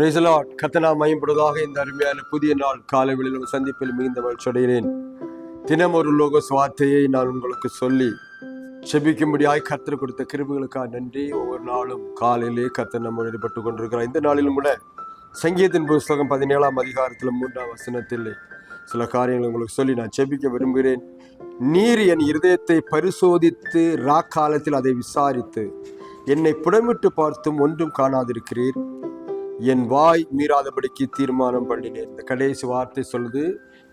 பிரேசலாட் கத்தனா மயப்படுவதாக இந்த அருமையான புதிய நாள் காலை சந்திப்பில் மிகுந்த மகிழ்ச்சியடைகிறேன் தினம் ஒரு லோக வார்த்தையை நான் உங்களுக்கு சொல்லி செபிக்கும்படியாய் கர்த்தர் கொடுத்த கிருபுகளுக்காக நன்றி. ஒவ்வொரு நாளும் காலையிலே கர்த்தர் நம்ம ஈடுபட்டு கொண்டிருக்கிறார். இந்த நாளிலும் கூட சங்கீதத்தின் புஸ்தகம் பதினேழாம் அதிகாரத்தில் மூன்றாம் வசனத்தில் சில காரியங்களை உங்களுக்கு சொல்லி நான் செபிக்க விரும்புகிறேன். நீர் என் இருதயத்தை பரிசோதித்து ராக்காலத்தில் அதை விசாரித்து என்னை புடமிட்டு பார்த்தும் ஒன்றும் காணாதிருக்கிறீர். என் வாய் மீறாதபடிக்கு தீர்மானம் பண்ணினேன். இந்த கடைசி வார்த்தை சொல்லுது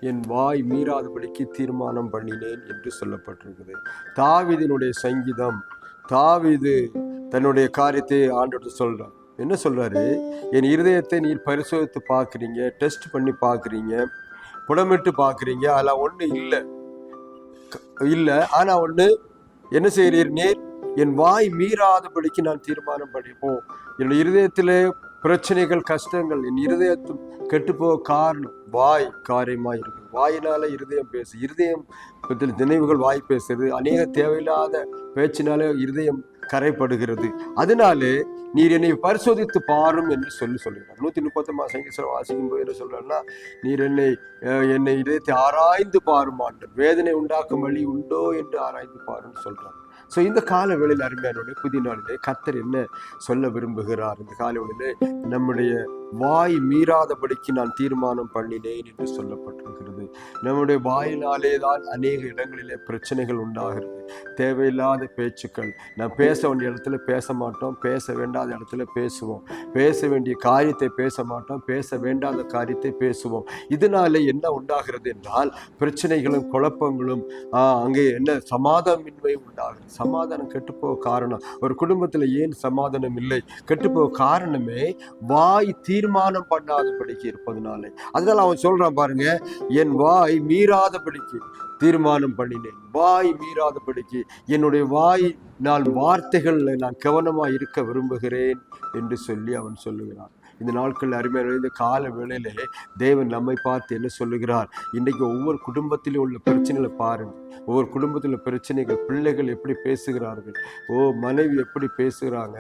என் வாய் மீறாதபடிக்கு தீர்மானம் பண்ணினேன் என்று சொல்லப்பட்டிருக்குது. தாவிதினுடைய சங்கீதம் தாவிது தன்னுடைய காரியத்தை ஆண்டோடு சொல்கிறான் என்ன சொல்கிறாரு என் இருதயத்தை நீர் பரிசோதித்து பார்க்குறீங்க டெஸ்ட் பண்ணி பார்க்குறீங்க புடமிட்டு பார்க்குறீங்க அதெல்லாம் ஒன்றும் இல்லை. இல்லை ஆனால் ஒன்று என்ன செய்கிறீர் நீர்? என் வாய் மீறாதபடிக்கு நான் தீர்மானம் பண்ணிப்போம். என்னுடைய இருதயத்திலே பிரச்சனைகள் கஷ்டங்கள் என் இருதயத்தும் கெட்டுப்போக காரணம் வாய் காரியமாக இருக்கு வாயினால இருதயம் பேசு இருதயம் பற்றின நினைவுகள் வாய் பேசுறது அநேக தேவையில்லாத பேச்சினாலே இருதயம் கரைப்படுகிறது. அதனாலே நீர் என்னை பரிசோதித்து பாரும் என்று சொல்லி சொல்லுகிறார். நூற்றி முப்பத்தொம்பது சங்கீஸ்வரம் வாசிக்கும் போது என்ன சொல்றாருன்னா நீர் என்னை என்னை இதயத்தை ஆராய்ந்து பாரும் ஆண்டு வேதனை உண்டாக்கும் வழி உண்டோ என்று ஆராய்ந்து பாருன்னு சொல்றார். ஸோ இந்த கால வேளையில் அருமையானோட புதிய நாளில் கத்தர் என்ன சொல்ல விரும்புகிறார்? இந்த கால வேளையில் நம்முடைய வாய் மீறாதபடிக்கு நான் தீர்மானம் பண்ணினேன் என்று சொல்லப்பட்டிருக்கிறது. நம்முடைய வாயினாலே தான் அநேக இடங்களிலே பிரச்சனைகள் உண்டாகிறது. தேவையில்லாத பேச்சுக்கள். நான் பேச வேண்டிய இடத்துல பேச மாட்டோம். பேச வேண்டாத இடத்துல பேசுவோம். பேச வேண்டிய காரியத்தை பேச மாட்டோம். பேச வேண்டாத காரியத்தை பேசுவோம். இதனாலே என்ன உண்டாகிறது என்றால் பிரச்சனைகளும் குழப்பங்களும் அங்கே என்ன சமாதானமின்மையும் உண்டாகிறது. சமாதானம் கெட்டுப்போக காரணம். ஒரு குடும்பத்தில் ஏன் சமாதானம் இல்லை? கெட்டுப்போக காரணமே வாய் தீர்மானம் பண்ணாதபடிக்கு இருப்பதுனாலே. அதனால அவன் சொல்கிறான் பாருங்க என் வாய் மீறாதபடிக்கு தீர்மானம் பண்ணினேன். வாய் மீறாதபடிக்கு என்னுடைய வாய் நான் வார்த்தைகளில் நான் கவனமாக இருக்க விரும்புகிறேன் என்று சொல்லி அவன் சொல்லுகிறான். இந்த நாட்கள் அருமையான இந்த கால வேளையிலே தேவன் நம்மை பார்த்து என்ன சொல்லுகிறார்? இன்றைக்கு ஒவ்வொரு குடும்பத்திலும் உள்ள பிரச்சனைகளை பாருங்கள் ஒவ்வொரு குடும்பத்தில் உள்ள பிரச்சனைகள் பிள்ளைகள் எப்படி பேசுகிறார்கள்? ஓ மனைவி எப்படி பேசுகிறாங்க?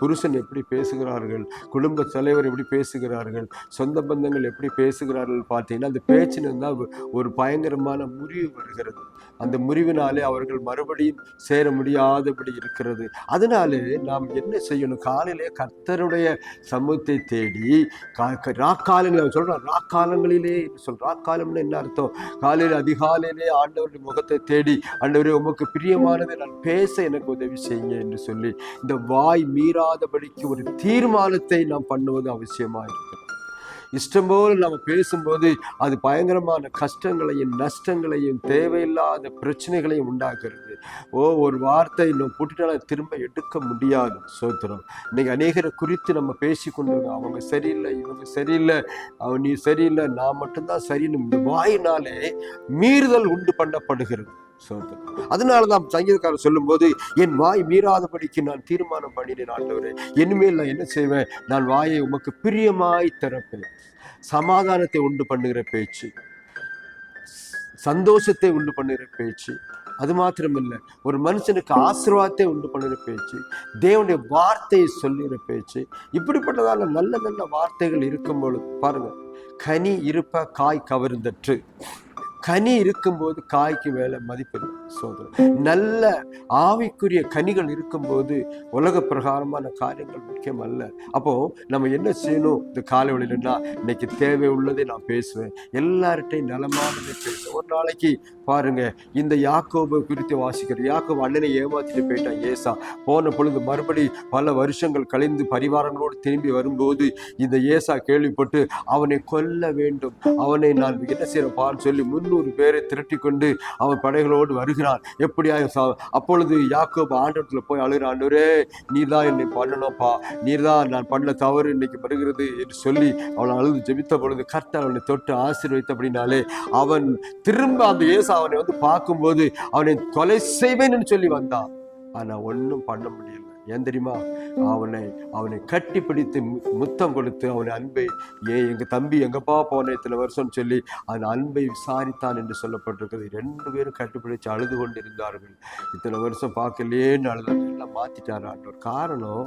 புருஷன் எப்படி பேசுகிறார்கள்? குடும்ப தலைவர் எப்படி பேசுகிறார்கள்? சொந்த பந்தங்கள் எப்படி பேசுகிறார்கள் பார்த்தீங்கன்னா அந்த பேச்சில் தான் ஒரு பயங்கரமான முறிவு வருகிறது. அந்த முறிவினாலே அவர்கள் மறுபடியும் சேர முடியாதபடி இருக்கிறது. அதனாலே நாம் என்ன செய்யணும்? காலையிலே கர்த்தருடைய சமூகத்தை தேடி கா- க- ராக்காலங்கள் அவன் சொல்றான் ராக்காலங்களிலே சொல் ராக்காலம்னு என்ன அர்த்தம்? காலையில் அதிகாலையிலே ஆண்டவருடைய முகத்தை தேடி ஆண்டவரே உமக்கு பிரியமானதை நான் பேச எனக்கு உதவி செய்யுங்க என்று சொல்லி இந்த வாய் மீறாதபடிக்கு ஒரு தீர்மானத்தை நாம் பண்ணுவது அவசியமாக இருக்கிறது இஷ்டம் போல் நம்ம பேசும்போது அது பயங்கரமான கஷ்டங்களையும் நஷ்டங்களையும் தேவையில்லாத பிரச்சனைகளையும் உண்டாக்குறது. ஓ ஒரு வார்த்தை இன்னும் புட்டுட்டால திரும்ப எடுக்க முடியாது சோத்திரம். இன்னைக்கு அநேகரை குறித்து நம்ம பேசி கொண்டிருக்கோம் அவங்க சரியில்லை இவங்க சரியில்லை அவன் நீ சரியில்லை நான் மட்டும்தான் சரின்னு இந்த வாயினாலே மீறுதல் உண்டு பண்ணப்படுகிறது. அதனால தான் சங்கீதக்காரர் சொல்லும்போது என் வாய் மீறாதபடிக்கு நான் தீர்மானம் பண்ணினேன் ஆண்டவரே. இனிமேல் நான் என்ன செய்வேன்? நான் வாயை உமக்கு பிரியமாய் திறப்பேன். சமாதானத்தை உண்டு பண்ணுகிற பேச்சு சந்தோஷத்தை உண்டு பண்ணுகிற பேச்சு அது மாத்திரமில்ல ஒரு மனுஷனுக்கு ஆசீர்வாதத்தை உண்டு பண்ணுகிற பேச்சு தேவனுடைய வார்த்தையை சொல்லுகிற பேச்சு இப்படிப்பட்டதான நல்ல நல்ல வார்த்தைகள் இருக்கும் பொழுது பாருங்க கனி இருப்ப காய் கவர்ந்தற்று. கனி இருக்கும்போது காய்க்கு வேலை மதிப்பு சோதனை நல்ல ஆவிக்குரிய கனிகள் இருக்கும்போது உலக பிரகாரமான காரியங்கள் முக்கியம் அல்ல. அப்போ நம்ம என்ன செய்யணும்? இந்த காலை வழியிலன்னா இன்னைக்கு தேவை உள்ளதை நான் பேசுவேன். எல்லார்ட்டையும் நலமானதை பேசுவேன். ஒரு நாளைக்கு பாருங்க இந்த யாக்கோபை குறித்து வாசிக்கிற யாக்கோபு அண்ணனை ஏமாத்திட்டு போயிட்டான் ஏசா. போன பொழுது மறுபடி பல வருஷங்கள் கழிந்து பரிவாரங்களோடு திரும்பி வரும்போது இந்த ஏசா கேள்விப்பட்டு அவனை கொல்ல வேண்டும். அவனை நான் என்ன செய்யறப்பான்னு சொல்லி முன்னூறு பேரை திரட்டி கொண்டு அவன் படைகளோடு வருகிறான். எப்படியா சா- அப்பொழுது யாக்கோபு ஆண்டவத்தில் போய் அழுகிறான் ஆண்டவரே நீர் தான் என்னை பண்ணணும்ப்பா. நீர் தான் நான் பண்ண தவறு இன்னைக்கு வருகிறது என்று சொல்லி அவன் அழுது ஜெபித்த பொழுது கர்த்தர் அவனை தொட்டு ஆசீர்வதித்தபடினாலே அவன் திரும்ப அந்த இயேசு அவனை வந்து பார்க்கும்போது அவனை கொலை செய்வேன்னு சொல்லி வந்தான். ஆனா ஒன்றும் பண்ண முடியல. ஏன் தெரியுமா? அவனை அவனை கட்டி பிடித்து முத்தம் கொடுத்து அவன் அன்பை ஏன் எங்கள் தம்பி எங்கப்பா போன இத்தனை வருஷம்னு சொல்லி அந்த அன்பை விசாரித்தான் என்று சொல்லப்பட்டிருக்கிறது. ரெண்டு பேரும் கட்டிப்பிடிச்சு அழுது கொண்டிருந்தார்கள். இத்தனை வருஷம் பார்க்கலேன்னு அழுதாங்க எல்லாம் மாத்திட்டார் ஆண்டவர். காரணம்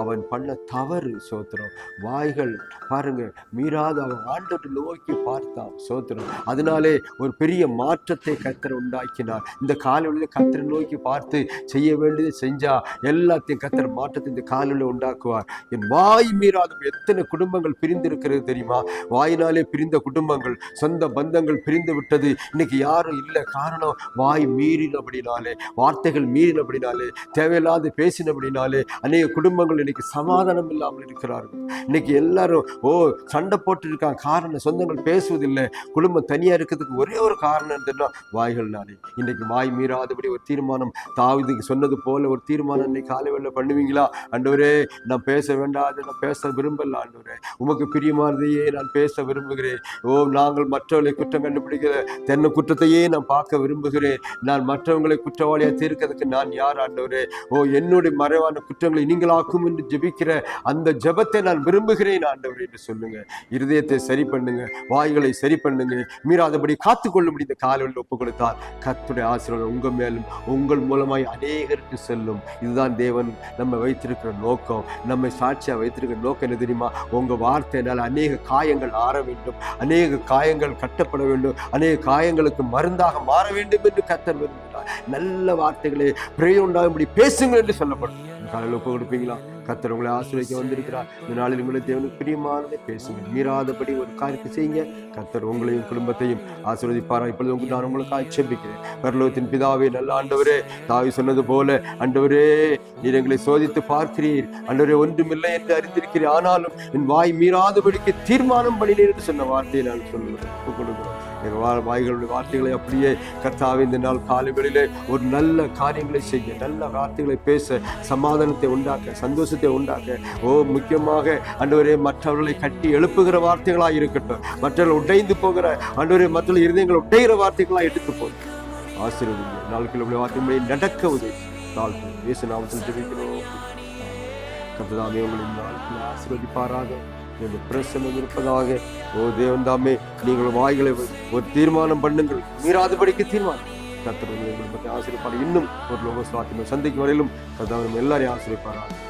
அவன் பண்ண தவறு சோத்திரம். வாய்கள் பாருங்க மீறாத அவன் ஆண்டவரை நோக்கி பார்த்தான் சோத்திரம். அதனாலே ஒரு பெரிய மாற்றத்தை கத்திர உண்டாக்கினார். இந்த காலையில் கத்திர நோக்கி பார்த்து செய்ய வேண்டியது செஞ்சா எல்லாத்தையும் கத்திர மாற்றத்தை இந்த காலையில் உண்டாக்குவார். என் வாய் மீறாத எத்தனை குடும்பங்கள் பிரிந்து இருக்கிறது தெரியுமா? வாயினாலே பிரிந்த குடும்பங்கள் சொந்த பந்தங்கள் பிரிந்து விட்டது. இன்னைக்கு யாரும் இல்லை. காரணம் வாய் மீறினபடினாலே வார்த்தைகள் மீறினபடினாலே தேவையில்லாத பேசினபடினாலே அநேக குடும்பங்கள் இன்னைக்கு சமாதானம் இல்லாமல் இருக்கிறார்கள். இன்னைக்கு எல்லாரும் ஓ சண்டை போட்டு இருக்காங்க காரணம் சொந்தங்கள் பேசுவதில்லை. குடும்பம் தனியா இருக்கிறதுக்கு ஒரே ஒரு காரணம் என்னன்னா வாய்கள்னாலே இன்னைக்கு வாய் மீறாதபடி ஒரு தீர்மானம் தாவிதுக்கு சொன்னது போல ஒரு தீர்மானம் இன்னைக்கு காலை வேலை பண்ணுவீங்களா? ஆண்டவரே நான் பேச வேண்டாது நான் பேச விரும்பல ஆண்டவரே. உமக்கு பிரியமானதையே நான் பேச விரும்புகிறேன். ஓ நாங்கள் மற்றவர்களை குற்றம் கண்டுபிடிக்கிற தென்னை குற்றத்தையே நான் பார்க்க விரும்புகிறேன். நான் மற்றவங்களை குற்றவாளியாக தீர்க்கிறதுக்கு நான் யார் ஆண்டவரே? ஓ என்னுடைய மறைவான குற்றங்களை நீங்களாக்கும் என்று ஜெபிக்கிற அந்த ஜெபத்தை நான் விரும்புகிறேன் ஆண்டவர் என்று சொல்லுங்க. இருதயத்தை சரி பண்ணுங்க வாய்களை சரி பண்ணுங்க. மீறாதபடி காத்துக்கொள்ள இந்த காலையில் ஒப்பு கொடுத்தால் கத்துடைய ஆசீர்வாதம் உங்க மேலும் உங்கள் மூலமாய் அநேகருக்கு செல்லும். இதுதான் தேவன் நம்ம வைத்திருக்கிற நோக்கம். நம்மை சாட்சியாக வைத்திருக்கிற நோக்கம் என்ன தெரியுமா? உங்க வார்த்தையினால் அநேக காயங்கள் ஆற வேண்டும். அநேக காயங்கள் கட்டப்பட வேண்டும். அநேக காயங்களுக்கு மருந்தாக மாற வேண்டும் என்று கத்தர் விரும்புகிறார். நல்ல வார்த்தைகளை பிரயோகம் உண்டாகும்படி பேசுங்கள் என்று சொல்லப்படும். காலையில் ஒப்பு கொடுப்பீங்களா? கத்தர் உங்களை ஆசிரியக்க வந்திருக்கிறார். இந்த நாளில் உங்களை தேவனுக்கு பிரியமானதை பேசுங்க மீறாதபடி ஒரு காரியத்தை செய்யுங்க. கத்தர் உங்களையும் குடும்பத்தையும் ஆசீர்வதிப்பாரா இப்பொழுது உங்களுக்கு நான் உங்களுக்கு ஆட்சேபிக்கிறேன். பரலோகத்தின் பிதாவே நல்ல ஆண்டவரே தாவி சொன்னது போல ஆண்டவரே நீர் எங்களை சோதித்து பார்க்கிறீர். ஆண்டவரே ஒன்றுமில்லை என்று அறிந்திருக்கிறீர். ஆனாலும் என் வாய் மீறாதபடிக்கு தீர்மானம் பண்ணினேன் என்று சொன்ன வார்த்தையை நான் சொல்லுகிறேன். ஒப்புக் கொடுக்கிறோம். எங்கள் வாய்களுடைய வார்த்தைகளை அப்படியே கர்த்தாவே இந்த நாள் காலைகளிலே ஒரு நல்ல காரியங்களை செய்ய நல்ல வார்த்தைகளை பேச சமாதானத்தை உண்டாக்க சந்தோஷத்தை உண்டாக்க. ஓ முக்கியமாக அன்றுவரே மற்றவர்களை கட்டி எழுப்புகிற வார்த்தைகளாக இருக்கட்டும். மற்றவர்கள் உடைந்து போகிற அன்றுவரே மற்ற இருதயங்களை உடைகிற வார்த்தைகளாக எடுத்து போகும் ஆசீர்வதிங்க. நாளுக்கு உள்ள வார்த்தைகளை நடக்க உதவி. தாழ்த்து இயேசு நாமத்தில் ஜெபிக்கிறோம். கர்த்ததாமே உங்களின் நாளுக்கு ஆசீர்வதிப்பாராக. இந்த பிரசனம் இருப்பதாக. ஓ தேவன் தாமே நீங்கள் வாய்களை ஒரு தீர்மானம் பண்ணுங்கள். மீறாதபடிக்கு தீர்மானம். கத்தர் உங்களை பற்றி ஆசிரியப்பார் இன்னும் ஒரு லோக சுவாத்திமை சந்திக்கு வரையிலும் கர்த்தர் எல்லாரையும் ஆசிரியப்பார்கள்